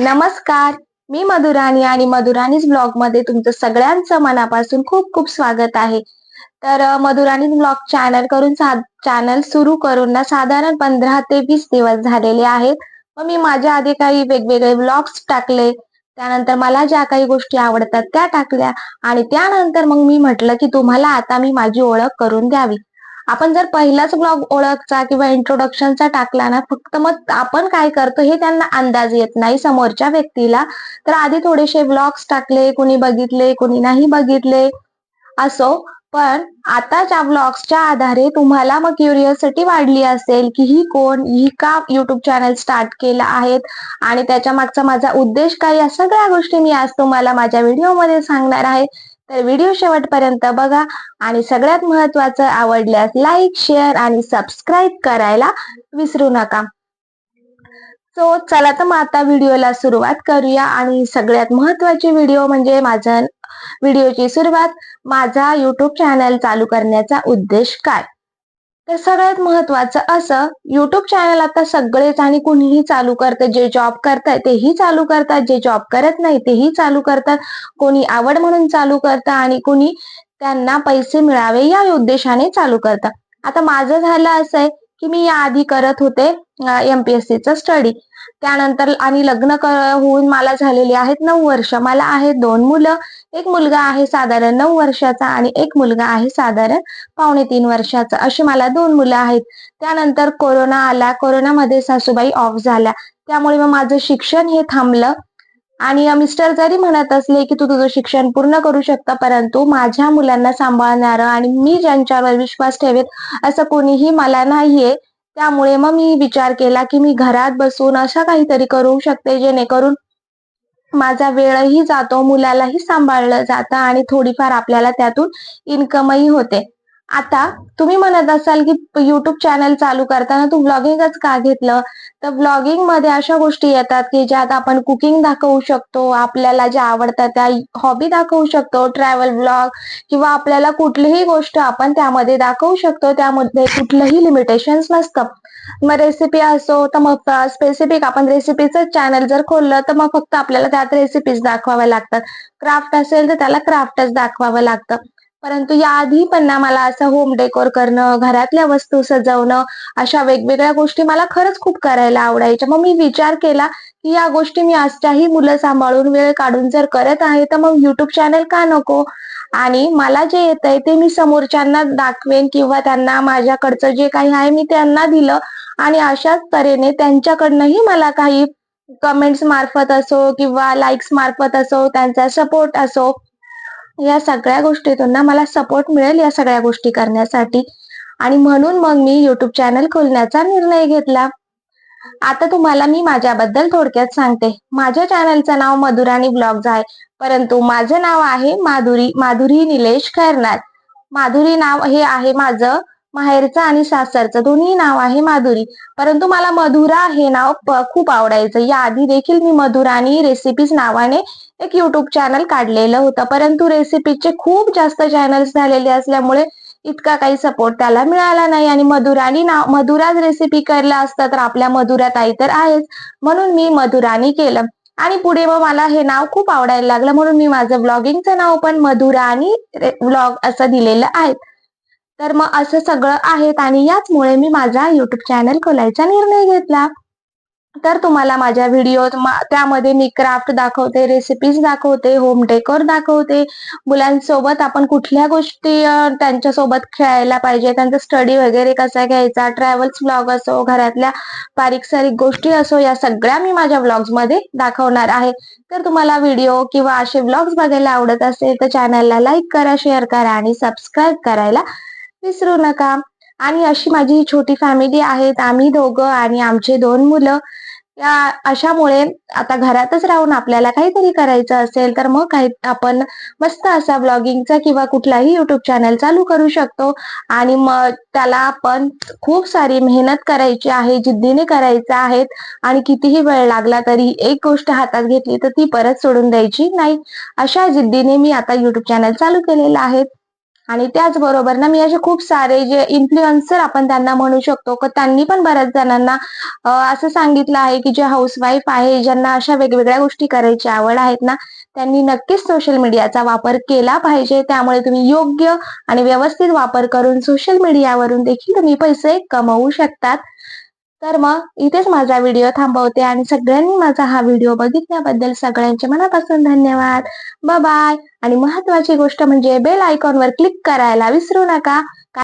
नमस्कार. मी मधुराणी आणि मधुराणीज ब्लॉगमध्ये तुमचं सगळ्यांचं मनापासून खूप खूप स्वागत आहे. तर मधुराणी ब्लॉग चॅनल करून चॅनल सुरू करून ना साधारण पंधरा ते वीस दिवस झालेले आहेत. व मी माझ्या आधी काही वेगवेगळे ब्लॉग्स टाकले. त्यानंतर मला ज्या काही गोष्टी आवडतात त्या टाकल्या आणि त्यानंतर मग मी म्हटलं की तुम्हाला आता मी माझी ओळख करून द्यावी. आपण जर पहिलाच ब्लॉग ओळखचा किंवा इंट्रोडक्शनचा टाकला ना फक्त मग आपण काय करतो हे त्यांना अंदाज येत नाही समोरच्या व्यक्तीला. तर आधी थोडेसे ब्लॉग्स टाकले कुणी बघितले कुणी नाही बघितले असो. पण आताच्या ब्लॉग्सच्या आधारे तुम्हाला मग क्युरियोसिटी वाढली असेल की ही कोण ही का युट्यूब चॅनल स्टार्ट केला आहेत आणि त्याच्या मागचा माझा उद्देश काय या सगळ्या गोष्टी मी आज तुम्हाला माझ्या व्हिडिओमध्ये सांगणार आहे. तर व्हिडिओ शेवटपर्यंत बघा. आणि सगळ्यात महत्वाचं आवडल्यास लाईक शेअर आणि सबस्क्राईब करायला विसरू नका. सो चला तर मग आता व्हिडिओला सुरुवात करूया. आणि सगळ्यात महत्वाची व्हिडिओ म्हणजे माझं व्हिडिओची सुरुवात. माझा युट्यूब चॅनल चालू करण्याचा उद्देश काय? तर सगळ्यात महत्वाचं असं युट्यूब चॅनल आता सगळेच आणि कुणीही चालू करतं जे जॉब करतात तेही चालू करतात जे जॉब करत नाही तेही चालू करतात. कोणी आवड म्हणून चालू करतं आणि कोणी त्यांना पैसे मिळावे या उद्देशाने चालू करतं. आता माझं झालं असं आहे की मी याआधी करत होते एमपीएससीचं स्टडी त्यानंतर आणि लग्न क- होऊन मला झालेली आहेत नऊ वर्ष. मला आहेत दोन मुलं. एक मुलगा आहे साधारण नऊ वर्षाचा आणि एक मुलगा आहे साधारण पावणे तीन वर्षाचा. अशी मला दोन मुलं आहेत. त्यानंतर कोरोना आला. कोरोनामध्ये सासूबाई ऑफ झाल्या. त्यामुळे मग माझं शिक्षण हे थांबलं. आणि मिस्टर जरी म्हणत असले की तू तुझं शिक्षण पूर्ण करू शकता परंतु माझ्या मुलांना सांभाळणारं आणि मी ज्यांच्यावर विश्वास ठेवेत असं कोणीही मला नाहीये. त्यामुळे मग मी विचार केला की मी घरात बसून अशा काहीतरी करू शकते जेणेकरून माझा वेळही जातो मुलालाही सांभाळलं जातं आणि थोडीफार आपल्याला त्यातून इन्कमही होते. आता तुम्ही म्हणत असाल की युट्यूब चॅनल चालू करताना तू ब्लॉगिंगच का घेतलं? तर ब्लॉगिंगमध्ये अशा गोष्टी येतात की ज्यात आपण कुकिंग दाखवू शकतो आपल्याला ज्या आवडतात त्या हॉबी दाखवू शकतो ट्रॅव्हल ब्लॉग किंवा आपल्याला कुठलीही गोष्ट आपण त्यामध्ये दाखवू शकतो त्यामध्ये कुठलंही लिमिटेशन नसतं. मग रेसिपी असो तर मग स्पेसिफिक आपण रेसिपीचं चॅनल जर खोललं तर मग फक्त आपल्याला त्यात रेसिपीज दाखवाव्या लागतात. क्राफ्ट असेल तर त्याला क्राफ्टच दाखवावं लागतं. परंतु याआधी पण ना मला असं होम डेकोर करणं घरातल्या वस्तू सजवणं अशा वेगवेगळ्या गोष्टी मला खरंच खूप करायला आवडायच्या. मग मी विचार केला की या गोष्टी मी आजच्याही मुलं सांभाळून वेळ काढून जर करत आहे तर मग युट्यूब चॅनल का नको? आणि मला जे येत आहे ते मी समोरच्यांना दाखवेन किंवा त्यांना माझ्याकडचं जे काही आहे मी त्यांना दिलं आणि अशाच तऱ्हेने त्यांच्याकडनंही मला काही कमेंट्स मार्फत असो किंवा लाईक्स मार्फत असो त्यांचा सपोर्ट असो या सगळ्या गोष्टीतून ना मला सपोर्ट मिळेल या सगळ्या गोष्टी करण्यासाठी. आणि म्हणून मग मी युट्यूब चॅनल खोलण्याचा निर्णय घेतला. आता तुम्हाला मी माझ्याबद्दल थोडक्यात सांगते. माझ्या चॅनलचं नाव मधुराणी ब्लॉग्स आहे. परंतु माझं नाव आहे माधुरी माधुरी निलेश खैरनाथ माधुरी नाव हे आहे माझं माहेरचं आणि सासरचं. दोन्ही नाव आहे माधुरी. परंतु मला मधुरा हे नाव खूप आवडायचं. याआधी देखील मी मधुरानी रेसिपीज नावाने एक युट्यूब चॅनल काढलेलं होतं. परंतु रेसिपीचे खूप जास्त चॅनल्स झालेले असल्यामुळे इतका काही सपोर्ट त्याला मिळाला नाही. आणि मधुरानी नाव मधुराज रेसिपी करला असतं तर आपल्या मधुरा ताई तर आहेच. म्हणून मी मधुरानी केलं. आणि पुढे मग मला हे नाव खूप आवडायला लागलं. म्हणून मी माझं ब्लॉगिंगचं नाव पण मधुरानी ब्लॉग असं दिलेलं आहे. तर मग असं सगळं आहेत आणि याचमुळे मी माझा युट्यूब चॅनल खोलायचा निर्णय घेतला. तर तुम्हाला माझ्या व्हिडिओ त्यामध्ये मी क्राफ्ट दाखवते रेसिपीज दाखवते होम डेकोर दाखवते. मुलांसोबत आपण कुठल्या गोष्टी त्यांच्यासोबत खेळायला पाहिजे त्यांचा स्टडी वगैरे कसा घ्यायचा ट्रॅव्हल्स ब्लॉग असो घरातल्या बारीक सारीक गोष्टी असो या सगळ्या मी माझ्या ब्लॉग्समध्ये दाखवणार आहे. तर तुम्हाला व्हिडिओ किंवा असे ब्लॉग्स बघायला आवडत असेल तर चॅनलला लाईक करा शेअर करा आणि सबस्क्राईब करायला विसरू नका. आणि अशी माझी ही छोटी फॅमिली आहेत आम्ही दोघं आणि आमचे दोन मुलं या अशामुळे आता घरातच राहून आपल्याला काहीतरी करायचं असेल तर मग काही आपण मस्त असा ब्लॉगिंगचा किंवा कुठलाही युट्यूब चॅनल चालू करू शकतो. आणि मग त्याला आपण खूप सारी मेहनत करायची आहे जिद्दीने करायचं आहे आणि कितीही वेळ लागला तरी एक गोष्ट हातात घेतली तर ती परत सोडून द्यायची नाही. अशा जिद्दीने मी आता युट्यूब चॅनल चालू केलेलं आहे. आणि त्याचबरोबर ना मी असे खूप सारे जे इन्फ्लुएन्सर आपण त्यांना म्हणू शकतो त्यांनी पण बऱ्याच जणांना असं सांगितलं आहे की जे हाऊसवाईफ आहे ज्यांना अशा वेगवेगळ्या गोष्टी करायची आवड आहेत ना त्यांनी नक्कीच सोशल मीडियाचा वापर केला पाहिजे. त्यामुळे तुम्ही योग्य आणि व्यवस्थित वापर करून सोशल मीडियावरून देखील तुम्ही पैसे कमवू शकतात. तर मग इथेच माझा व्हिडिओ थांबवते आणि सगळ्यांनी माझा हा व्हिडिओ बघितल्याबद्दल सगळ्यांचे मनापासून धन्यवाद. बाय आणि महत्वाची गोष्ट म्हणजे बेल आयकॉनवर क्लिक करायला विसरू नका.